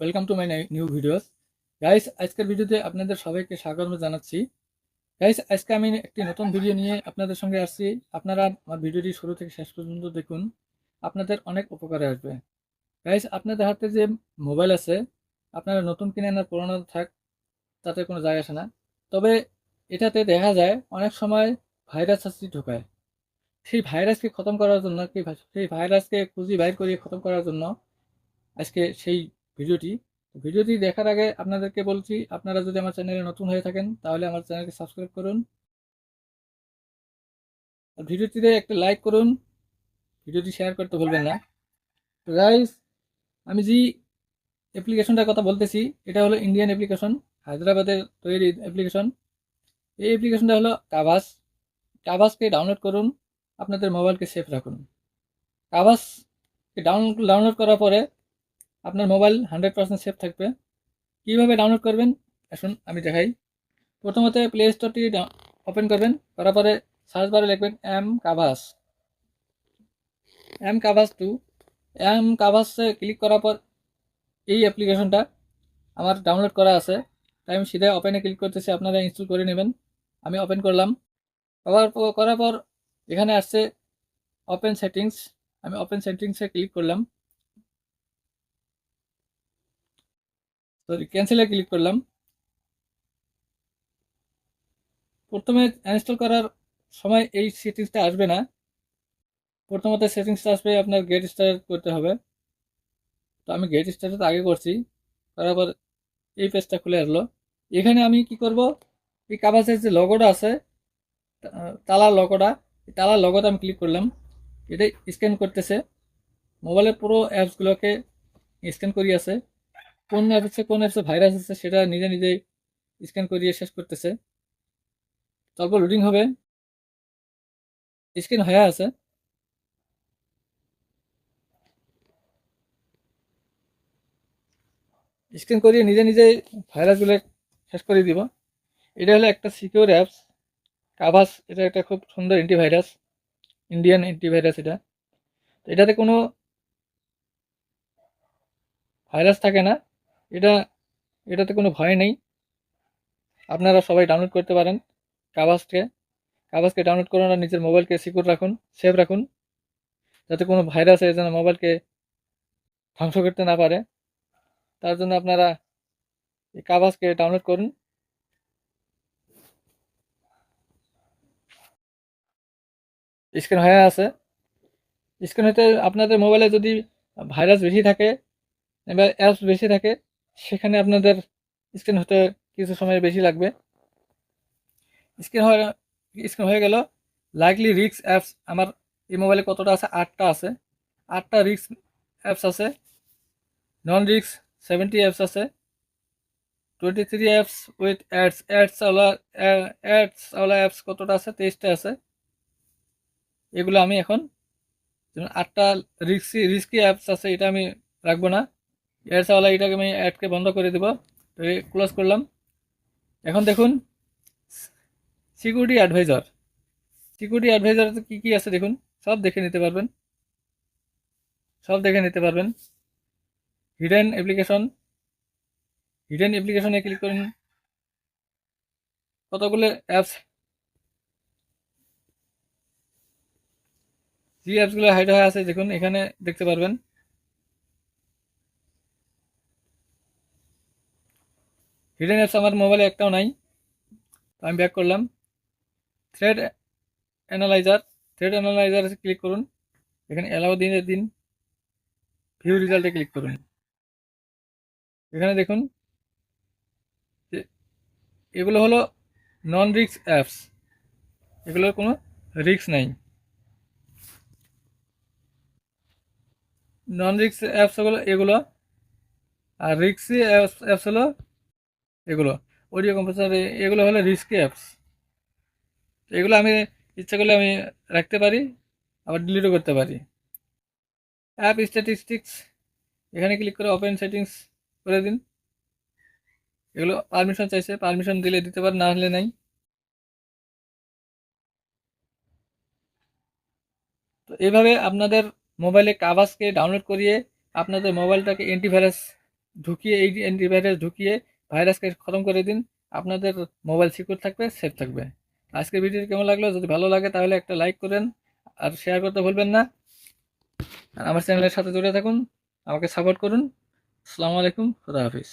Welcome to my new videos guys আজকের ভিডিওতে আপনাদের সবাইকে স্বাগত জানাচ্ছি। গাইস আজকে আমি একটি নতুন ভিডিও নিয়ে আপনাদের সঙ্গে আসছি। আপনারা আমার ভিডিওটি শুরু থেকে শেষ পর্যন্ত দেখুন। আপনাদের অনেক উপকারে আসবে। গাইস আপনাদের হাতে যে মোবাইল আছে, আপনারা নতুন কিনে না পুরোনো থাক, তাতে কোনো যায় আসে না। তবে এটাতে দেখা যায়, অনেক সময় ভাইরাস আসছি ঢোকায়। সেই ভাইরাসকে খতম করার জন্য, সেই ভাইরাসকে খুঁজি বাইর করে খতম করার জন্য, আজকে সেই ভিডিওটি ভিডিওটি দেখার আগে আপনাদেরকে বলছি, আপনারা যদি আমার চ্যানেলে নতুন হয়ে থাকেন, তাহলে আমার চ্যানেলকে সাবস্ক্রাইব করুন। ভিডিওটিতে একটা লাইক করুন। ভিডিওটি শেয়ার করতে ভুলবেন না। তো গাইস আমি যে অ্যাপ্লিকেশনটার কথা বলতেছি, এটা হলো ইন্ডিয়ান অ্যাপ্লিকেশন হায়দ্রাবাদের তৈরি অ্যাপ্লিকেশন এই অ্যাপ্লিকেশনটা হলো কাভাস কাভাসকে ডাউনলোড করুন, আপনাদের মোবাইলকে সেফ রাখুন। কাভাসকে ডাউনলোড ডাউনলোড করার পরে আপনার মোবাইল হান্ড্রেড পার্সেন্ট সেফ থাকবে। কীভাবে ডাউনলোড করবেন? আসুন, আমি দেখাই। প্রথমত প্লে স্টোরটি ওপেন করবেন। করার পরে সার্চ বারে লিখবেন M Kavach M Kavach two M কাভাসে ক্লিক করার পর এই অ্যাপ্লিকেশনটা আমার ডাউনলোড করা আছে। তাই আমি সিধা ওপেনে ক্লিক করতেছি, আপনারা ইনস্টল করে নেবেন। আমি ওপেন করলাম। পর করার পর এখানে আসছে ওপেন সেটিংস আমি ওপেন সেটিংসে ক্লিক করলাম। সরি ক্যান্সেলে ক্লিক করলাম। প্রথমে ইনস্টল করার সময় এই সেটিংসটা আসবে না। প্রথমত সেটিংসটা আসবে আপনার গেট স্টার্ট করতে হবে। তো আমি গেট স্টার্ট আগে করছি, করার পর এই পেজটা খুলে আসলো। এখানে আমি কি করব? এই কাবাসের যে লগোটা আছে তালার লগোটা তালার লগোটা আমি ক্লিক করলাম। এটাই স্ক্যান করতেছে। মোবাইলের পুরো অ্যাপসগুলোকে স্ক্যান করিয়ে আছে। কোন অ্যাপসে কোন অ্যাপসে ভাইরাস আছে সেটা নিজে নিজেই স্ক্যান করিয়ে শেষ করতেছে। তারপর লোডিং হবে। স্ক্যান হয়ে আছে। স্ক্যান করিয়ে নিজে নিজে ভাইরাসগুলো শেষ করে দিব। এটা হলো একটা সিকিউর অ্যাপস কাভাস, এটা একটা খুব সুন্দর অ্যান্টিভাইরাস ইন্ডিয়ান অ্যান্টিভাইরাস এটা। এটাতে কোনো ভাইরাস থাকে না। এটা, এটাতে কোনো ভয় নেই। আপনারা সবাই ডাউনলোড করতে পারেন কাবাসকে কাবাসকে ডাউনলোড করুন আর নিজের মোবাইলকে সিকিউর রাখুন সেভ রাখুন, যাতে কোনো ভাইরাস যেন মোবাইলকে ধ্বংস করতে না পারে। তার জন্য আপনারা এই কাবাসকে ডাউনলোড করুন। স্ক্রিন হয়ে আছে। স্ক্রিন হতে আপনাদের মোবাইলে যদি ভাইরাস বেশি থাকে, এবার অ্যাপস বেশি থাকে সেখানে আপনাদের স্ক্রিন হতে কিছু সময় বেশি লাগবে। স্ক্রিন হয়ে স্ক্রিন হয়ে গেল। লাইকলি রিক্স অ্যাপস আমার এই মোবাইলে কতটা আছে? আটটা আছে। আটটা রিক্স অ্যাপস আছে। নন রিক্স সেভেন্টি অ্যাপস আছে। Twenty three apps with ads অ্যাডসওয়ালা অ্যাডসওয়ালা অ্যাপস কতটা আছে? তেইশটা আছে। এগুলো আমি এখন আটটা রিক্সি রিস্কি অ্যাপস আছে, এটা আমি রাখব না। এয়ারসাওয়ালা এটাকে আমি অ্যাডকে বন্ধ করে দেবো। তো ক্লোজ করলাম। এখন দেখুন সিকিউরিটি অ্যাডভাইজার সিকিউরিটি অ্যাডভাইজার কী কী আছে দেখুন, সব দেখে নিতে পারবেন। সব দেখে নিতে পারবেন। হিডেন অ্যাপ্লিকেশন হিডেন অ্যাপ্লিকেশনে ক্লিক করুন। কতগুলো অ্যাপস যে অ্যাপসগুলো হাইড হয়ে আছে, দেখুন, এখানে দেখতে পারবেন। হিডেন অ্যাপস আমার মোবাইলে একটাও নাই। তো আমি ব্যাক করলাম। Threat analyser threat analyser click করুন। এখানে অ্যালাউ দিনের দিন। ভিউ রেজাল্টে ক্লিক করুন। এখানে দেখুন এগুলো হলো নন রিক্স অ্যাপস এগুলোর কোনো রিক্স নাই। নন রিক্স অ্যাপস হলো এগুলো। আর রিক্সি অ্যাপস অ্যাপস হলো এগুলো। অডিও কম্পোসার এগুলো হলো রিস্কি অ্যাপস এগুলো আমি ইচ্ছা করলে আমি রাখতে পারি, আবার ডিলিটও করতে পারি। অ্যাপ স্ট্যাটিস্টিক্স এখানে ক্লিক করে ওপেন সেটিংস করে দিন। এগুলো পারমিশন চাইছে পারমিশন দিলে দিতে পারে, না হলে নাই। তো এইভাবে আপনাদের মোবাইলে কাভাসকে ডাউনলোড করিয়ে আপনাদের মোবাইলটাকে অ্যান্টিভাইরাস ঢুকিয়ে, এই অ্যান্টিভাইরাস ঢুকিয়ে ভাইরাসকে খতম করে দিন। আপনাদের মোবাইল সিকিউর থাকবে, সেফ থাকবে। আজকের ভিডিও কেমন লাগল? যদি ভালো লাগে তাহলে একটা লাইক করেন আর শেয়ার করতে ভুলবেন না। আর আমার চ্যানেলের সাথে জুড়ে থাকুন, আমাকে সাপোর্ট করুন। আসসালামু আলাইকুম, খুদা হাফিজ।